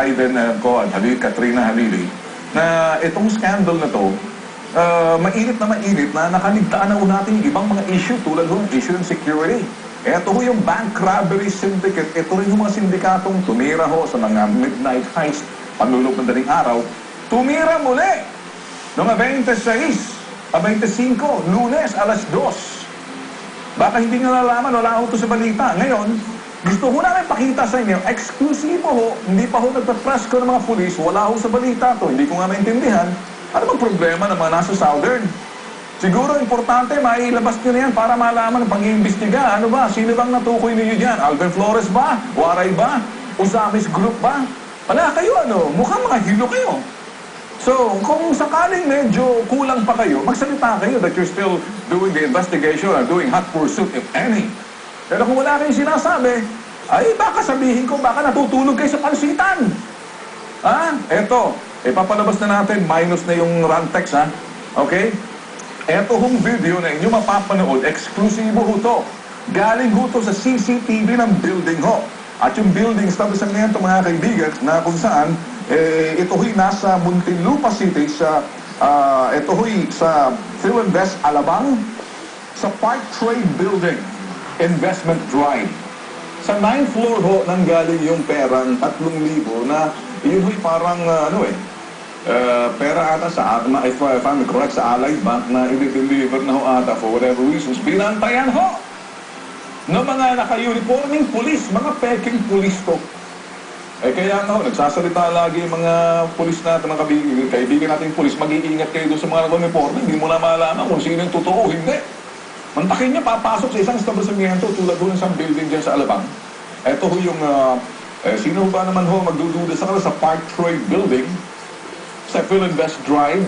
Hayden uh, ko at Halil, Katrina Halili na itong scandal na to, uh, mainit na mainit na nakaligtaan na ho natin yung ibang mga issue tulad ho ng issue ng security. Ito ho yung bank robbery syndicate. Ito rin yung mga sindikatong tumira ho sa mga midnight heist, panlulog ng daling araw. Tumira muli noong 26, a 25, lunes, alas 2. Baka hindi nyo nalaman, wala ho ito sa balita. Ngayon, gusto ko namin pakita sa inyo, exclusive ho, hindi pa ho nagpa-press ko ng mga pulis, wala ho sa balita to, hindi ko nga maintindihan. Ano bang problema ng mga nasa Southern? Siguro importante, mailabas nyo na yan para malaman ang pang-iimbestiga. Ano ba? Sino bang natukoy ninyo dyan? Alvin Flores ba? Waray ba? Usamis Group ba? Wala kayo ano? Mukhang mga hilo kayo. So, kung sakaling medyo kulang pa kayo, magsalita kayo that you're still doing the investigation or doing hot pursuit, if any. Pero kung wala kayong sinasabi, ay baka sabihin ko, baka natutulog kayo sa pansitan. Ha? Eto, ipapalabas na natin, minus na yung rantex, ha? Okay? Eto hong video na inyo mapapanood, exclusive ho to. Galing ho to sa CCTV ng building ho. At yung building establishment mga kaibigan na kung saan eh, ito ho'y nasa Muntinlupa City sa ah, ito ho'y sa Philinvest Alabang sa Park Trade Building Investment Drive. Sa 9th floor ho nang galing yung perang 3,000 na yun ho'y parang ah, ano eh uh, pera ata sa na if, if I'm correct sa Allied Bank na i-deliver na ho ata for whatever reasons binantayan ho ng mga naka-uniforming pulis, mga peking pulis to. Eh kaya nga ho, nagsasalita lagi yung mga pulis natin, mga kaibigan, kaibigan nating pulis, mag-iingat kayo doon sa mga naka-uniforme, hindi mo na malaman kung sino yung totoo, hindi. Mantakin niya, papasok sa isang establishmento tulad doon sa building dyan sa Alabang. Ito ho yung, ah, eh, sino ba naman ho magdududa sa kanila sa Park Trade Building, sa Philinvest Drive,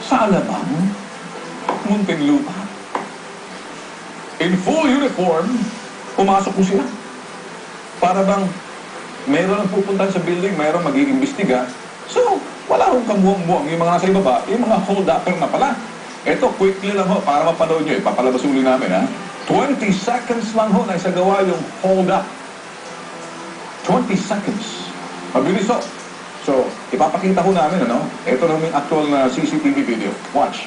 sa Alabang, Muntinlupa. In full uniform, pumasok po sila. Para bang mayroon ang pupuntahan sa building, mayroon mag-iimbestiga. So, wala akong kamuang-muang. Yung mga nasa ibaba, yung mga hold-upper na pala. Ito, quickly lang ho, para mapanood nyo eh. Papalabas uli namin ha. 20 seconds lang ho na isagawa yung hold-up. 20 seconds. Mabilis ho. So, ipapakita ho namin, ano? Ito na yung actual na CCTV video. Watch.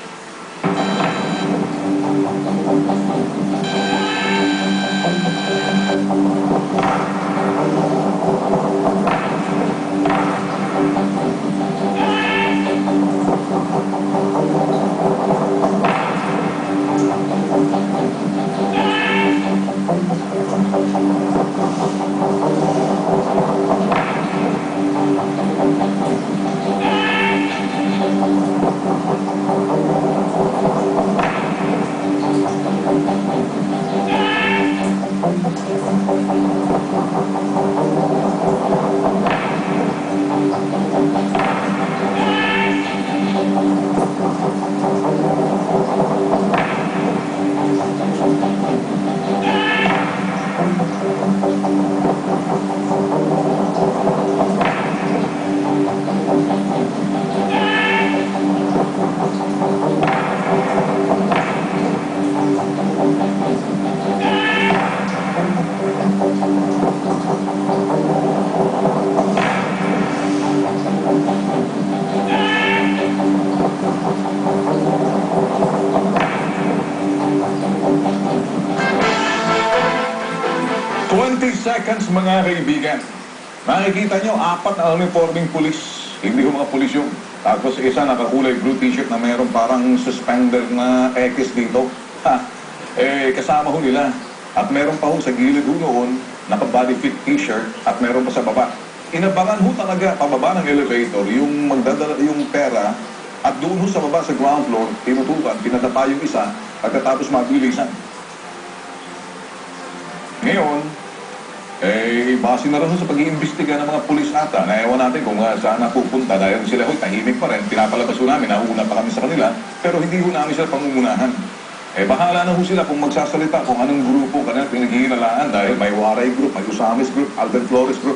Twenty seconds mga kaibigan. Makikita nyo, apat na uniforming pulis. Hindi ko mga pulis yung. Tapos isa nakakulay blue t-shirt na meron parang suspender na X dito. Ha, eh, kasama ho nila. At meron pa ho sa gilid ho noon, naka-body fit t-shirt at meron pa sa baba. Inabangan ho talaga pababa ng elevator yung magdadala yung pera at doon ho sa baba sa ground floor, tinutukan, pinadapa yung isa, pagkatapos mabilisan. Ngayon, base na rin sa pag-iimbestiga ng mga pulis ata. Na ewan natin kung uh, saan napupunta dahil sila ho'y tahimik pa rin. Pinapalabas ho namin, nauna pa kami sa kanila, pero hindi ho namin sila pangungunahan. Eh, bahala na ho sila kung magsasalita kung anong grupo kanila pinaghihinalaan dahil may Waray Group, may Usamis Group, Alvin Flores Group,